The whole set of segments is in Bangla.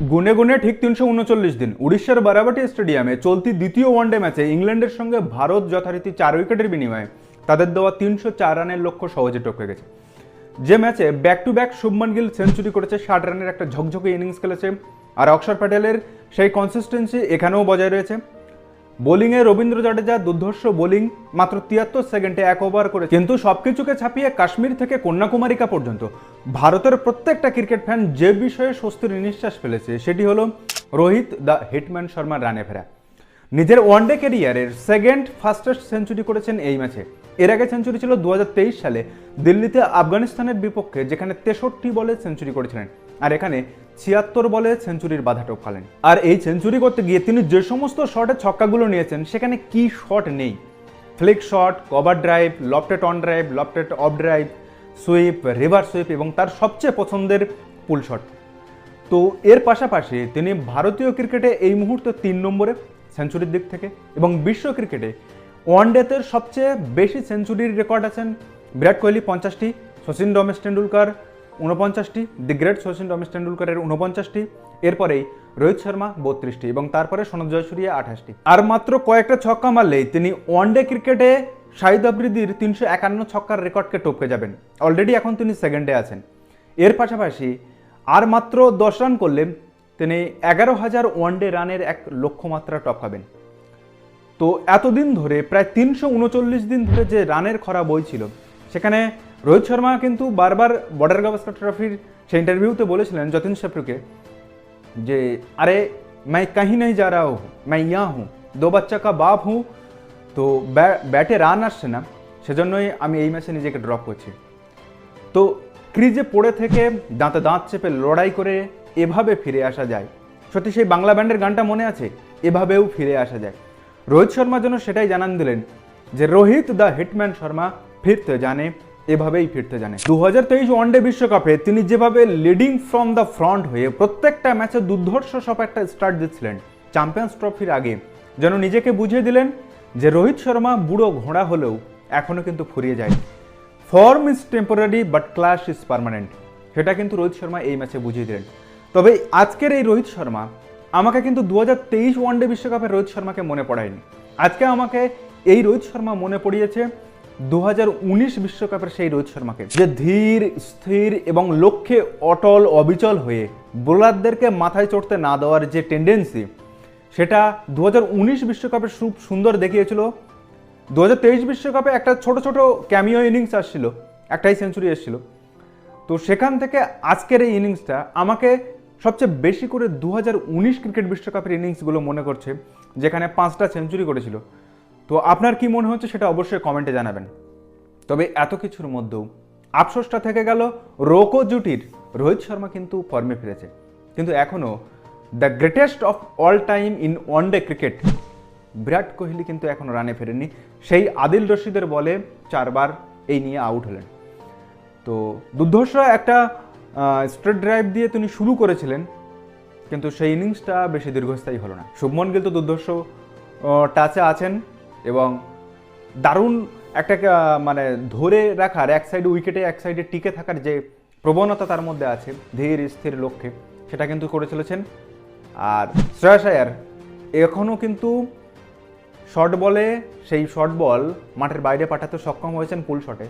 গুনে গুনে ঠিক তিনশো উনচল্লিশ দিন। উড়িষ্যার বারাবাটি স্টেডিয়ামে চলতি দ্বিতীয় ওয়ানডে ম্যাচে ইংল্যান্ডের সঙ্গে ভারত যথারীতি চার উইকেটের বিনিময়ে তাদের দেওয়া তিনশো চার রানের লক্ষ্য সহজে টপকে গেছে। যে ম্যাচে back to back Shubman Gill century করেছে, ষাট রানের একটা ঝকঝকে ইনিংস খেলেছে। আর অক্ষর প্যাটেলের সেই কনসিস্টেন্সি এখানেও বজায় রয়েছে। বোলিংয়ে রবীন্দ্র জাডেজা দুর্ধর্ষ বোলিং মাত্র তিয়াত্তর সেকেন্ডে এক ওভার করে, কিন্তু সবকিছুকে ছাপিয়ে কাশ্মীর থেকে কন্যাকুমারিকা পর্যন্ত। ভারতের প্রত্যেকটা ক্রিকেট ফ্যান যে বিষয়ে স্বস্তির নিঃশ্বাস ফেলেছে, সেটি হলো রোহিত, দ্য হিটম্যান শর্মার রানে ফেরা। নিজের ওয়ানডে ক্যারিয়ারের সেকেন্ড ফাস্টেস্ট সেঞ্চুরি করেছেন এই ম্যাচে। এর আগে সেঞ্চুরি ছিল দু হাজার তেইশ সালে। দিল্লিতে আফগানিস্তানের বিপক্ষে যেখানে তেষট্টি বলে সেঞ্চুরি করেছিলেন। আর এখানে ছিয়াত্তর বলে সেঞ্চুরির বাধা টপকালেন আর এই সেঞ্চুরি করতে গিয়ে তিনি যে সমস্ত শটে ছক্কাগুলো নিয়েছেন, সেখানে কি শট নেই? Flick shot, cover drive, lofted on drive, lofted off drive, sweep, reverse sweep এবং তার সবচেয়ে পছন্দের পুল শট। তো এর পাশাপাশি তিনি ভারতীয় ক্রিকেটে এই মুহূর্তে তিন নম্বরে সেঞ্চুরির দিক থেকে এবং বিশ্ব ক্রিকেটে ওয়ান ওয়ানডেতে সবচেয়ে বেশি সেঞ্চুরির রেকর্ড আছেন বিরাট কোহলি পঞ্চাশটি সচিন রমেশ টেন্ডুলকার উনপঞ্চাশটি দি গ্রেট সচিন রমেশ টেন্ডুলকারের উনপঞ্চাশটি এরপরেই রোহিত শর্মা বত্রিশটি এবং তারপরে সনদ জয়সূরিয়া আঠাশটি। আর মাত্র কয়েকটা ছক্কা মারলেই তিনি ওয়ানডে ক্রিকেটে শাহিদ আফ্রিদির তিনশো একান্ন ছক্কার রেকর্ডকে টপকে যাবেন। অলরেডি এখন তিনি সেকেন্ডে আছেন। এর পাশাপাশি আর মাত্র দশ রান করলে তিনি এগারো হাজার ওয়ানডে রানের এক লক্ষ্যমাত্রা টপকাবেন তো এতদিন ধরে, প্রায় তিনশো উনচল্লিশ দিন ধরে যে রানের খরা বইছিল সেখানে রোহিত শর্মা কিন্তু বারবার বর্ডার গাভাস্কর ট্রফির সেই ইন্টারভিউতে বলেছিলেন যতীন শেফরুকে যে আরে मैं कहीं नहीं जा रहा हूँ मैं यहाँ हूँ দো বাচ্চা কা বাপ হুঁ তো ব্যা- ব্যাটে রান আসছে না সেজন্যই আমি এই ম্যাচে নিজেকে ড্রপ করছি তো ক্রিজে পড়ে থেকে দাঁতে দাঁত চেপে লড়াই করে এভাবে ফিরে আসা যায় সত্যি সেই বাংলা ব্যান্ডের গানটা মনে আছে এভাবেও ফিরে আসা যায় রোহিত শর্মা যেন সেটাই জানান দিলেন যে রোহিত দ্য হিটম্যান শর্মা ফিরতে জানে, এভাবেই ফিরতে জানে। দু হাজার তেইশ ওয়ানডে বিশ্বকাপে তিনি যেভাবে লিডিং ফ্রম দ্য ফ্রন্ট হয়ে প্রত্যেকটা ম্যাচে দুর্ধর্ষ সব একটা স্টার্ট দিচ্ছিলেন চ্যাম্পিয়ন্স ট্রফির আগে, যেন নিজেকে বুঝিয়ে দিলেন যে রোহিত শর্মা বুড়ো ঘোড়া হলেও এখনও কিন্তু ফুরিয়ে যায় form is temporary but class is permanent সেটা কিন্তু রোহিত শর্মা এই ম্যাচে বুঝিয়ে দিলেন। তবে আজকের এই রোহিত শর্মা আমাকে কিন্তু দু হাজার তেইশ ওয়ানডে বিশ্বকাপের রোহিত শর্মাকে মনে পড়ায়নি। আজকে আমাকে এই রোহিত শর্মা মনে পড়িয়েছে দু বিশ্বকাপের সেই রোহিত শর্মাকে যে ধীর, স্থির এবং লক্ষ্যে অটল, অবিচল হয়ে বোলারদেরকে মাথায় চড়তে না দেওয়ার যে টেন্ডেন্সি সেটা দু হাজার উনিশ বিশ্বকাপে খুব সুন্দর দেখিয়েছিল। দু বিশ্বকাপে একটা ছোট ছোট ক্যামিও ইনিংস আসছিল, একটাই সেঞ্চুরি এসেছিল। তো সেখান থেকে আজকের এই ইনিংসটা আমাকে সবচেয়ে বেশি করে দু হাজার উনিশ ক্রিকেট বিশ্বকাপের ইনিংসগুলো মনে করছে, যেখানে পাঁচটা সেঞ্চুরি করেছিল। তো আপনার কি মনে হচ্ছে সেটা অবশ্যই কমেন্টে জানাবেন। তবে এত কিছুর মধ্যেও আফসোসটা থেকে গেল, রোকো জুটির রোহিত শর্মা কিন্তু ফর্মে ফিরেছে। কিন্তু এখনও the greatest of all time in one day cricket Virat Kohli কিন্তু এখনও রানে ফেরেননি। সেই আদিল রশিদের বলে চারবার এই নিয়ে আউট হলেন। তো দুর্ধর্ষ একটা স্ট্রেট ড্রাইভ দিয়ে তিনি শুরু করেছিলেন, কিন্তু সেই ইনিংসটা বেশি দীর্ঘস্থায়ী হলো না। শুভমন গিল তো দুর্ধর্ষ টাচে আছেন। এবং দারুণ একটা মানে ধরে রাখার, এক সাইডে উইকেটে এক সাইডে টিকে থাকার যে প্রবণতা তার মধ্যে আছে, ধীর, স্থির লক্ষ্যে, সেটা কিন্তু করে চলেছেন। আর শ্রেয়াস আয়ার এখনও কিন্তু শর্ট বলে সেই শর্ট বল মাঠের বাইরে পাঠাতে সক্ষম হয়েছেন পুল শটে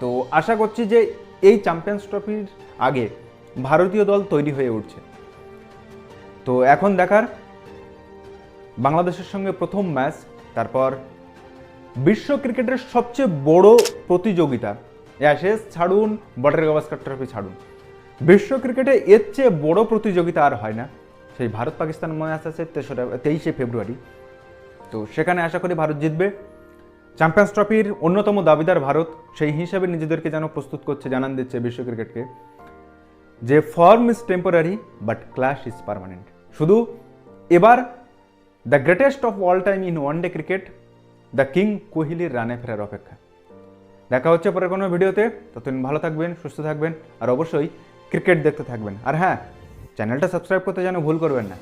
তো আশা করছি যে এই চ্যাম্পিয়ন্স ট্রফির আগে ভারতীয় দল তৈরি হয়ে উঠছে। তো এখন দেখার বাংলাদেশের সঙ্গে প্রথম ম্যাচ তারপর, বিশ্ব ক্রিকেটের সবচেয়ে বড় প্রতিযোগিতা। অ্যাশেস ছাড়ুন বর্ডার গাভাস্কর ট্রফি ছাড়ুন। বিশ্ব ক্রিকেটে এর চেয়ে বড় প্রতিযোগিতা আর হয় না। সেই ভারত পাকিস্তান ম্যাচ আছে তেসরা, তেইশে ফেব্রুয়ারি। তো সেখানে আশা করি ভারত জিতবে। চ্যাম্পিয়ন্স ট্রফির অন্যতম দাবিদার ভারত, সেই হিসাবে নিজেদেরকে যেন প্রস্তুত করছে, জানান দিচ্ছে বিশ্ব ক্রিকেটকে। যে form is temporary but class is permanent শুধু এবার the greatest of all time in one day cricket the king কোহলির রানে ফেরার অপেক্ষা। দেখা হচ্ছে পরে কোনো ভিডিওতে। ততদিন ভালো থাকবেন, সুস্থ থাকবেন, আর অবশ্যই ক্রিকেট দেখতে থাকবেন। আর হ্যাঁ চ্যানেলটা সাবস্ক্রাইব করতে যেন ভুল করবেন না।